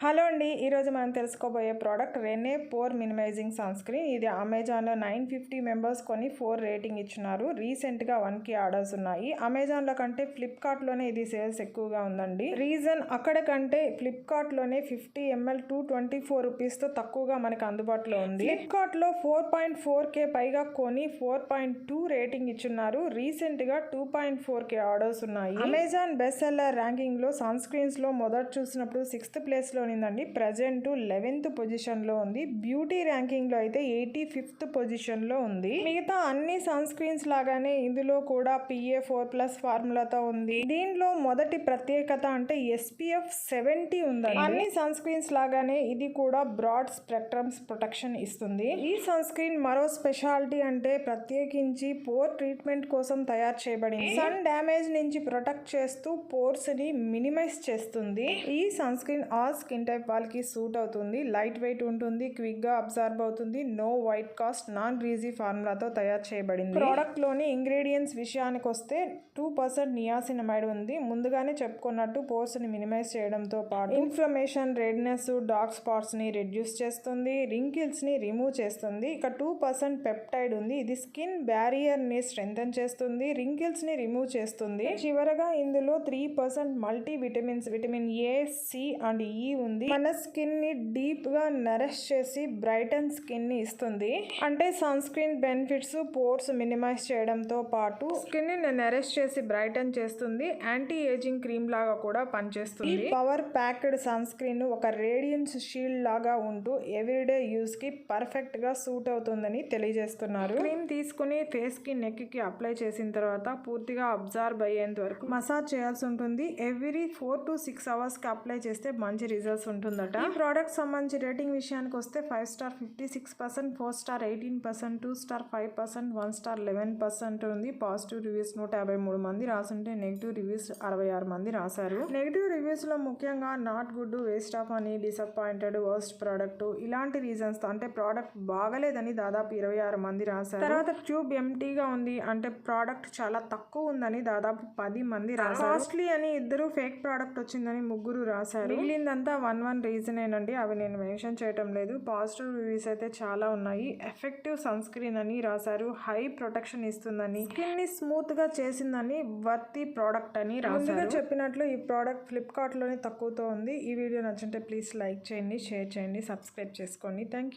Hello అండి ఈరోజు మనం తెలుసుకోబోయే product Rene pore minimizing sunscreen ఇది అమెజాన్లో నైన్ ఫిఫ్టీ మెంబర్స్ కొని ఫోర్ రేటింగ్ ఇచ్చినారు. రీసెంట్గా వన్కి ఆర్డర్స్ ఉన్నాయి. అమెజాన్లో కంటే ఫ్లిప్కార్ట్లోనే ఇది సేల్స్ ఎక్కువగా ఉందండి. రీజన్ అక్కడ కంటే ఫ్లిప్కార్ట్లోనే fifty ML two twenty four రూపీస్తో తక్కువగా మనకు అందుబాటులో ఉంది. ఫ్లిప్కార్ట్లో ఫోర్ పాయింట్ ఫోర్ కే పైగా కొని ఫోర్ పాయింట్ టూ రేటింగ్ ఇచ్చున్నారు రీసెంట్గా two point four K orders ఉన్నాయి. అమెజాన్ బెస్ట్ సెల్లర్ ర్యాంకింగ్లో సన్ స్క్రీన్స్లో మొదట చూసినప్పుడు సిక్స్త్ ప్లేస్లో ఉన్నిందండి ప్రజెంట్ లెవెన్త్ పొజిషన్లో ఉంది. బ్యూటీ ర్యాంకింగ్లో అయితే ఎయిటీ ఫిఫ్త్ పొజిషన్లో ఉంది. మిగతా అన్ని సన్ స్క్రీన్స్ లాగానే ఇందులో కూడా పిఏ ఫోర్ ప్లస్ ఫార్ములాతో ఉంది. దీనిలో మొదటి ప్రత్యేకత అంటే ఎస్పీఎఫ్ సెవెంటీ ఉందండి. అన్ని సన్ స్క్రీన్స్ లాగానే ఇది కూడా బ్రాడ్ స్పెక్ట్రమ్స్ ప్రొటెక్షన్ ఇస్తుంది. ఈ సన్ స్క్రీన్ మరో స్పెషాలిటీ అంటే ప్రత్యేకించి పోర్ ట్రీట్మెంట్ కోసం తయారు చేయబడింది. సన్ డ్యామేజ్ నుంచి ప్రొటెక్ట్ చేస్తూ పోర్స్ని మినిమైజ్ చేస్తుంది. ఈ sunscreen all skin type వాళ్ళకి సూట్ అవుతుంది లైట్ వెయిట్ ఉంటుంది క్విక్గా అబ్జర్వ్ అవుతుంది no white cast non greasy ఫార్ములాతో తయారు చేయబడింది. ప్రోడక్ట్లోని ఇంగ్రీడియంట్స్ విషయానికి వస్తే టూ పర్సెంట్ నియాసినమైడ్ ఉంది. ముందుగానే చెప్పుకున్నట్టు పోర్స్ని మినిమైజ్ చేయడంతో పాటు ఇన్ఫ్లమేషన్ రెడ్నెస్ డార్క్ స్పాట్స్ని రెడ్యూస్ చేస్తుంది రింకిల్స్ని రిమూవ్ చేస్తుంది. ఇక టూ పర్సెంట్ పెప్టైడ్ ఉంది. ఇది స్కిన్ బ్యారియర్ని చేస్తుంది రింకిల్స్ని రిమూవ్ చేస్తుంది. చివరగా ఇందులో three percent multi vitamins vitamin A C and E ఉంది మన స్కిన్ని డీప్గా నరిష్ చేసి బ్రైటన్ స్కిన్ని ఇస్తుంది. అంటే sunscreen benefits pores minimize చేయడంతో పాటు స్కిన్ని నరిష్ చేసి బ్రైటన్ చేస్తుంది. యాంటీ ఏజింగ్ క్రీమ్ లాగా కూడా పనిచేస్తుంది. పవర్ ప్యాక్డ్ సన్ స్క్రీన్ ఒక రేడియన్స్ షీల్డ్ లాగా ఉంటూ ఎవ్రీడే యూస్కి పర్ఫెక్ట్గా సూట్ అవుతుందని తెలియజేస్తున్నారు. క్రీమ్ తీసుకుని ఫేస్కి నెక్కి అప్లై చేసిన తర్వాత పూర్తిగా అబ్జర్వ్ అయ్యేంత వరకు మసాజ్ చేయాల్సి ఉంటుంది. ఎవ్రీ ఫోర్ టు సిక్స్ అవర్స్కి అప్లై చేస్తే మంచి రిజల్ట్స్ ఉంటుందట. ఈ ప్రోడక్ట్ సంబంధించి రేటింగ్ విషయానికి వస్తే five star fifty six percent four star eighteen percent two star five percent one star eleven percent ఉంది. పాజిటివ్ రివ్యూస్ నూట యాభై మూడు మంది రాసుంటే నెగిటివ్ రివ్యూస్ అరవై ఆరు మంది రాశారు. నెగిటివ్ రివ్యూస్లో ముఖ్యంగా నాట్ గుడ్ వేస్ట్ ఆఫ్ అని డిసప్పాయింటెడ్ వర్స్ట్ ప్రోడక్ట్ ఇలాంటి రీజన్స్తో అంటే ప్రోడక్ట్ బాగలేదని దాదాపు ఇరవై ఆరు మంది రాశారు. తర్వాత ట్యూబ్ ఎంటీగా ఉంది అంటే ప్రోడక్ట్ చాలా తక్కువ ఉందని దాదాపు పది మంది రాశారు. కాస్ట్లీ అని ఇద్దరు ఫేక్ ప్రోడక్ట్ వచ్చిందని ముగ్గురు రాశారు. మిగిలిందంతా వన్ వన్ రీజన్ ఏనండి అవి నేను మెన్షన్ చేయటం లేదు. పాజిటివ్ రివ్యూస్ అయితే చాలా ఉన్నాయి. ఎఫెక్టివ్ సన్ స్క్రీన్ అని రాశారు. హై ప్రొటెక్షన్ ఇస్తుందని స్కిన్ని స్మూత్గా చేసిందని వర్తి ప్రోడక్ట్ అని రాశారు. చెప్పినట్లు ఈ ప్రోడక్ట్ ఫ్లిప్కార్ట్లోనే తక్కువతో ఉంది. ఈ వీడియో నచ్చుంటే ప్లీజ్ లైక్ చేయండి షేర్ చేయండి సబ్స్క్రైబ్ చేసుకోండి. Thank you